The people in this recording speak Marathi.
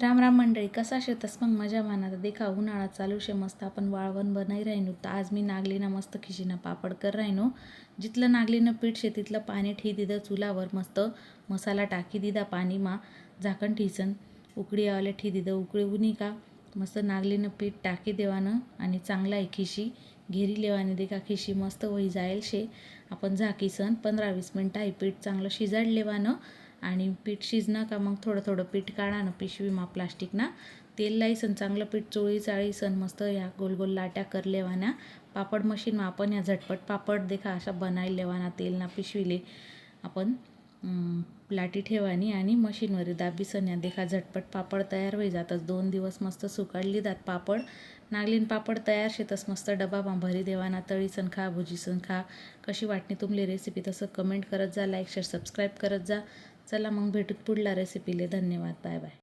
राम राम मंडळी कसा शेतस? मग मजा माना. देखा उन्हाळा चालू शे मस्त. आपण वाळवण बनाई राहिनो. तर आज मी नागलीना मस्त खिशीना पापड कर राहिनो. जिथलं नागलीनं पीठ शे तिथलं पाणी ठी दिलं चुलावर मस्त. मसाला टाकी दिदा पाणीमा झाकण ठिसन. उकडी आवाले ठी दिदं. उकळी उनी का? मस्त नागलीनं पीठ टाकी देवानं आणि चांगला आहे खिशी. घेरी लेवाने देखा खिशी मस्त वही जायल शे. आपण झाकीसन पंधरा वीस मिनटं आहे पीठ चांगलं शिजाड लेवानं. आणि पीठ शिजणं का मग थोडं थोडं पीठ काढा ना पिशवीमा प्लास्टिकना. तेल लाईसन चांगलं पीठ चोळी चाळीसन मस्त या गोल गोल लाट्या कर लेवाना. पापड मशीनमा आपण ह्या झटपट पापड देखा अशा बनाई लेवाना तेलना पिशवीले. आपण लाटी ठेवानी आणि मशीनवर दाबीसन या देखा झटपट पापड तयार होई जातच. दोन दिवस मस्त सुकाडली जात पापड. नागलीन पापड तयार शेतस मस्त डबा भरी देवाना तळीसन खा भुजीसन खा. कशी वाटणी तुमली रेसिपी तसं कमेंट करत जा लाईक शेअर सबस्क्राईब करत जा. चला मग भेटूत पुढल्या रेसिपीले धन्यवाद. Bye bye